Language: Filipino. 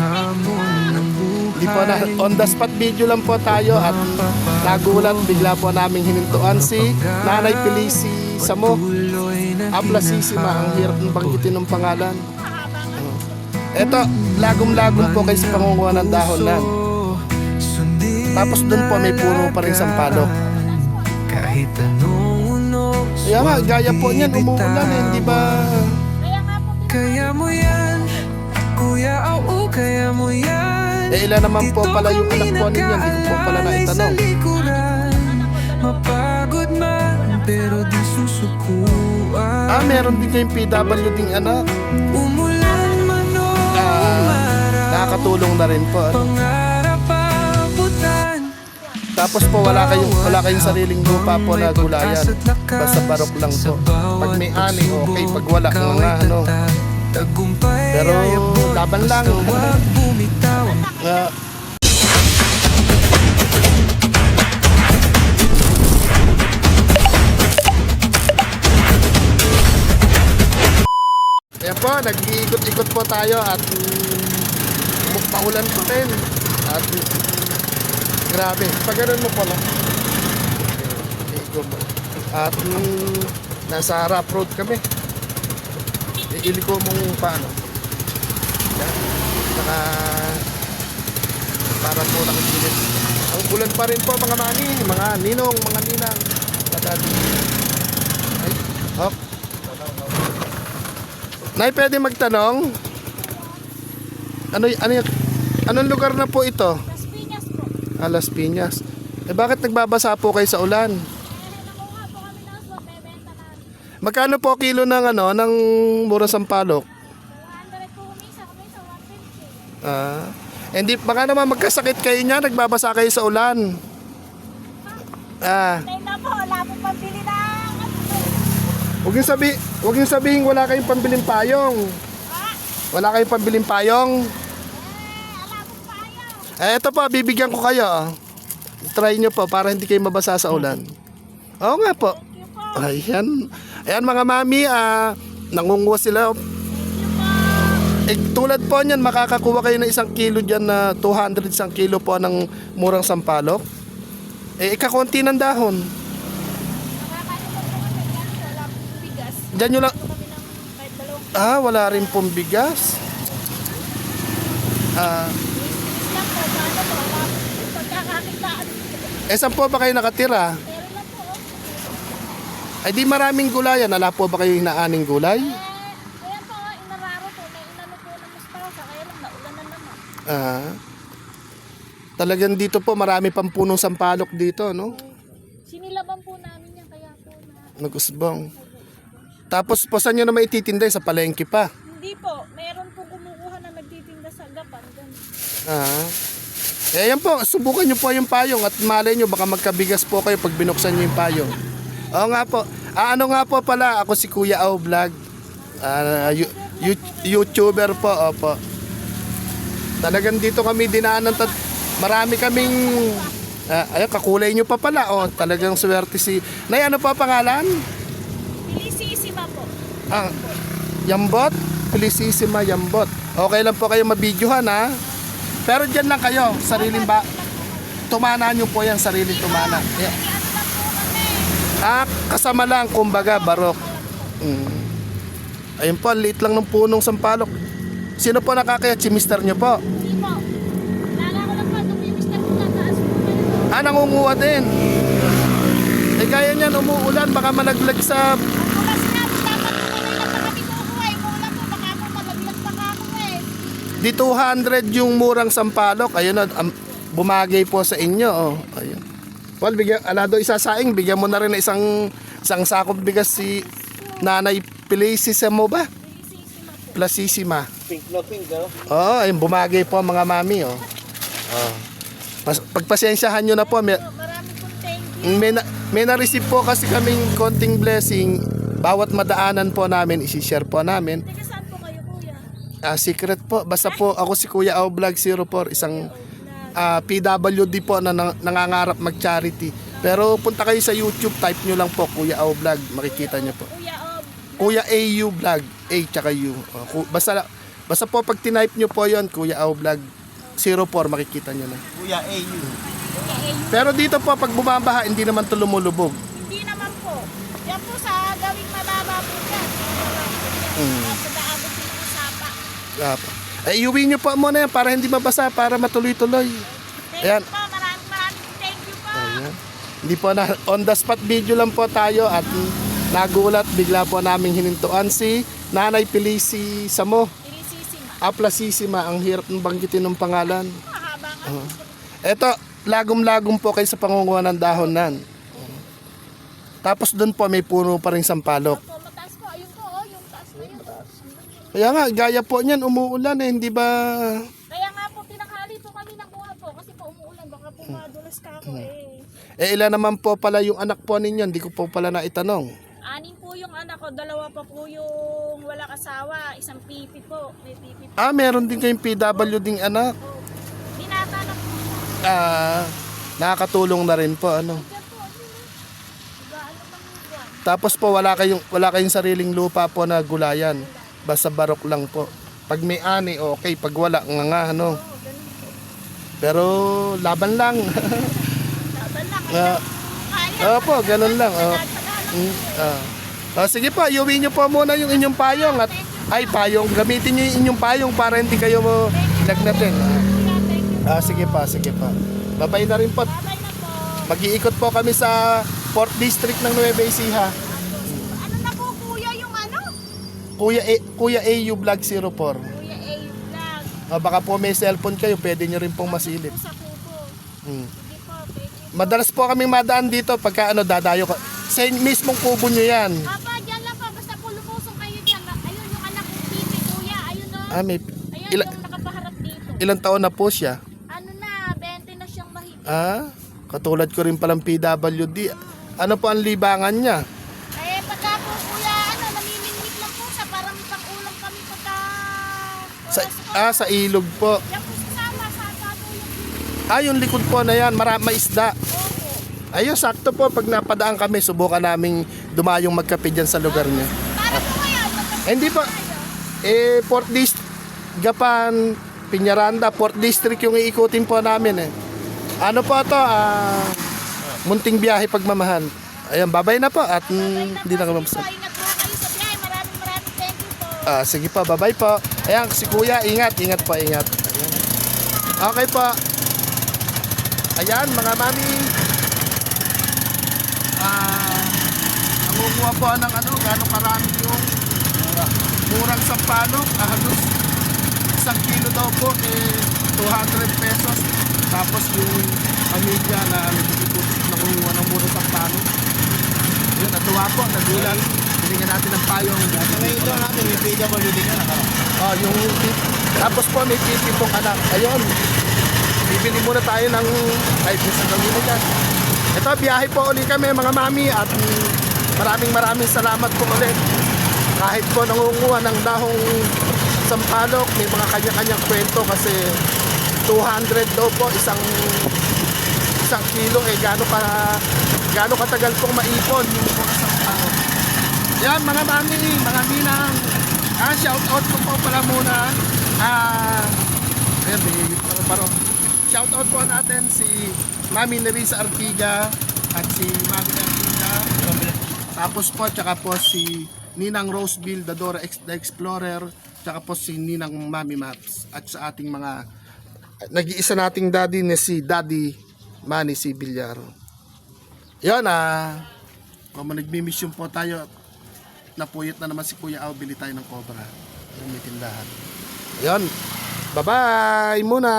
hamon ng buhay Di po na, on the spot video lang po tayo at nagulat bigla po naming hinintuan si Nanay Felici Samo. Aplasisima, ang hirap ng banggitin ng pangalan. Eto, lagom-lagom po kayo sa pangunguha ng dahon lang. Tapos doon po may puno pa rin sampalok. Kahit anong unos Kaya nga, gaya po niyan, umuulan eh, di ba? Kaya mo yan Kuya au kaya mo yan Eh, ilan naman po pala yung anak po ninyo, hindi ko po pala naitanong. Mapagod man Pero di susukuan Ah, meron din kayong PWD anak. Umulan man o Ah, umaraw nakakatulong na rin po. ano. Tapos po wala kayong wala kayong sariling lupa po na gulayan. Basta barok lang po. Pag may ani, okay. Pag wala, mga ano. Pero, laban lang. Ah, Ayan po, nag-iikot-ikot po tayo at mm, paulan po rin. At grabe, pag ganun mo po lang. Ikot mo. At nasa rough road kami. Iiliko mong paano. Yan. Saka para po nakikilid. Ang ulan pa rin po mga mani, mga ninong, mga ninang. Padali. Ay, hop. Nay, pwede magtanong? Ano, ano, anong lugar na po ito? Las Piñas po. Ah, Las Piñas. Eh bakit nagbabasa po kayo sa ulan? Magkano po kilo ng ano, ng mura sampalok? Ah, hindi, baka naman magkasakit kayo niya, nagbabasa kayo sa ulan. Ah, Ngayon na po, wala po pambili ng po. huwag niyo sabi, huwag niyo sabihin wala kayong pambiling payong. Ah, Wala kayong pambiling payong. eh, wala po. Eh, ito po, bibigyan ko kayo. oh. Try nyo po para hindi kayo mabasa sa ulan. Oo nga po. Thank you po. Ayan. Ayan mga mami, ah, nangunguha sila. Eh, tulad po niyan, makakakuha kayo ng isang kilo dyan na 200 isang kilo po ng murang sampalok. Eh, ikakonti ng dahon. Diyan nyo lang. Ah, wala rin pong bigas. Ah, eh, saan po ba kayo nakatira? Ay, di maraming gulayan. Wala po ba kayo hinaaning gulay? eh, ayan po, inararo po, may inano po mustasa, kaya lang naulan na naman. Ah. Talagang dito po marami pang punong sampalok dito, no? Sinilaban po namin yan, kaya po na. Nagusbong. Tapos po saan nyo naman ititinda sa palengke pa? Hindi po, meron po kumukuha na nagtitinda sa gapan. Ganun. Ah. Eh yan po, subukan nyo po yung payong at malay nyo baka magkabigas po kayo pag binuksan nyo yung payong. Oo nga po. Ah, ano nga po pala, ako si Kuya Au Vlog. Ah, yu- YouTuber po, opo. Talagang dito kami dinaanan tat marami kaming ah, ayun, kakulay nyo pa pala. Oh, talagang swerte si... Nay, ano pa pangalan? Felicissima po. Ah, Yambot? Felicissima Yambot. Okay lang po kayo mabidyohan ha. Pero dyan lang kayo, sariling ba... Tumana nyo po yan, sariling tumana. Yeah. Ah, kasama lang, kumbaga, barok. Mm. Ayun po, ang liit lang ng punong sampalok. Sino po nakakayat? Si mister nyo po. Hindi po. Lala ko lang pa, tumimis na po tataas po. Ah, nangunguha din. Eh, kaya niyan, umuulan, baka malaglag sa... Na, po eh. Po, po. Di 200 yung murang sampalok. Ayun na, am- bumagay po sa inyo. Oh. Ayun. Well, bigyan, alado isasaing, bigyan mo na rin ng isang, isang sakong bigas si Nanay Felicissima mo ba? Plasissima. Pink na pink, Oo, ayun, bumagay po mga mami, oh. oh. Pas- pagpasensyahan nyo na po. May, Po, Marami pong thank you. may, na, may na-receive po kasi kaming konting blessing. Bawat madaanan po namin, isi-share po namin. Teka, saan po kayo kuya? Ah, secret po. Basta po ako si Kuya Au Vlog 04, isang ah, PWD po na nang- nangangarap mag-charity. Pero punta kayo sa YouTube, type nyo lang po Kuya Au Vlog, makikita nyo po. Kuya AU Vlog, A tsaka U. Oh, ku- basta Basta po pag tinype nyo po yon Kuya Au Vlog 04 makikita nyo na. Kuya AU. Pero dito po pag bumabaha hindi naman to lumulubog. Hindi naman po. Yan po sa gawing mababa po yan. Mm. Sa daabot ng sapa. Apo. Eh, iuwi nyo po muna yan para hindi mabasa, para matuloy-tuloy. Thank Ayan. you po. Maraming maraming thank you po. Ayan. Hindi po na, on the spot video lang po tayo at nagulat, bigla po naming hinintuan si Nanay Pilisi Samo. Aplasisima, ang hirap ng banggitin ng pangalan. Nga. Eto, lagom-lagom po kayo sa pangunguha ng dahonan. Tapos doon po may puno pa rin sampalok. Oh. Kaya nga, gaya po niyan, umuulan eh, hindi ba... Kaya nga po, tinanghali po kami ng buha po. Kasi po umuulan. Baka po madulas ka ako eh. Eh, ilan naman po pala yung anak po ninyo, hindi ko po pala naitanong. Anim po yung anak ko. Dalawa pa po yung wala kasawa. Isang pipi po. May pipi po. Ah, meron din kayong PW ding anak. Binata na po. Ah, nakakatulong na rin po, ano. Diyan po. Ano na? Pang buwan. Tapos po, wala kayong, wala kayong sariling lupa po na gulayan. Basta barok lang po. Pag may ani, okay. Pag wala, nga nga, ano. Oo, ganun po. Pero, laban lang. Laban lang. Kaya. Opo, ganun lang. Oh. Mm, ah. Oh, sige po, iuwi nyo po muna yung inyong payong. At, ay, payong. Gamitin nyo yung inyong payong para hindi kayo mo lagnatin. Ah, sige pa, sige pa. Babay na rin po. Babay na po. Mag-iikot po kami sa 4th District ng Nueva Ecija. Ano na po kuya yung ano? Kuya, A, Kuya AU Vlog 04. Kuya A yung vlog. Ah, baka po may cellphone kayo, pwede nyo rin pong masilip. Sa kuko. Hmm. Po. Madalas po kaming madaan dito pagka ano, dadayo ko. Sa mismong kubo nyo yan. Papa, dyan lang po. Basta po lumusong kayo dyan. Ayun yung anak kong pipi kuya. Ayun o. Ah, may, Ayun ila, yung nakapaharap dito. ilang taon na po siya? Ano na, 20 na siyang mahigit. Ah, katulad ko rin palang PWD. Ano po ang libangan niya? Eh, pagka po kuya, ano, namimingwit lang po sa parang pang-ulam kami pagka... Sa, ah, sa ilog po. Yan po sa sama, sa yung Ah, yung likod po na yan, marami isda. Ayun, sakto po. Pag napadaan kami, subukan naming dumayong magkape dyan sa lugar niya. Eh, hindi po. Eh, Port District, Gapan, Piñaranda, Port District yung iikutin po namin eh. Ano po to? Ah, munting biyahe pagmamahal. Ayan, babay na po at mm, hindi na kami Sige po, ingat po kayo sa biyahe. Maraming maraming thank you po. Ah, sige pa, babay po. Ayan, si Kuya, ingat, ingat po, ingat. Ayan. Okay po. Ayan, mga mami. Nangunguha po ng ano, gano'ng karami yung murang sampalok. Ah, halos isang kilo daw po, eh, 200 pesos. Tapos yung pamilya na nagtitipot nangunguha ng murang sampalok. Yun, natuwa po, nagulat. Binigyan natin ng payong. Ngayon ito natin, may PWD ka na. Oh, yung tapos po may titi pong anak. Ayun. Bibili muna tayo ng kahit sa gawin na dyan. Ito, biyahe po ulit kami mga mami at maraming maraming salamat po ulit. Kahit po nangunguha ng dahong sampalok, may mga kanya-kanyang kwento kasi 200 daw po isang isang kilo eh gaano ka gaano katagal pong maipon yung mga sampalok. Yan mga mami, mga ninang. Ah, shout out ko po pala muna. Ah, ayan, may paro paro. Shout out po natin si Mami Nerissa Artiga at si Mami. Tapos po, tsaka po si Ninang Roseville, Dadora Ex- The Explorer, tsaka po si Ninang Mami Maps. At sa ating mga nag-iisa nating daddy na si Daddy Manny si Bilyaro. Yun ah, kung nagmi-mission po tayo, napuyot na naman si Kuya Au, bili tayo ng Cobra. Yung may tindahan. Yun. Bye-bye muna.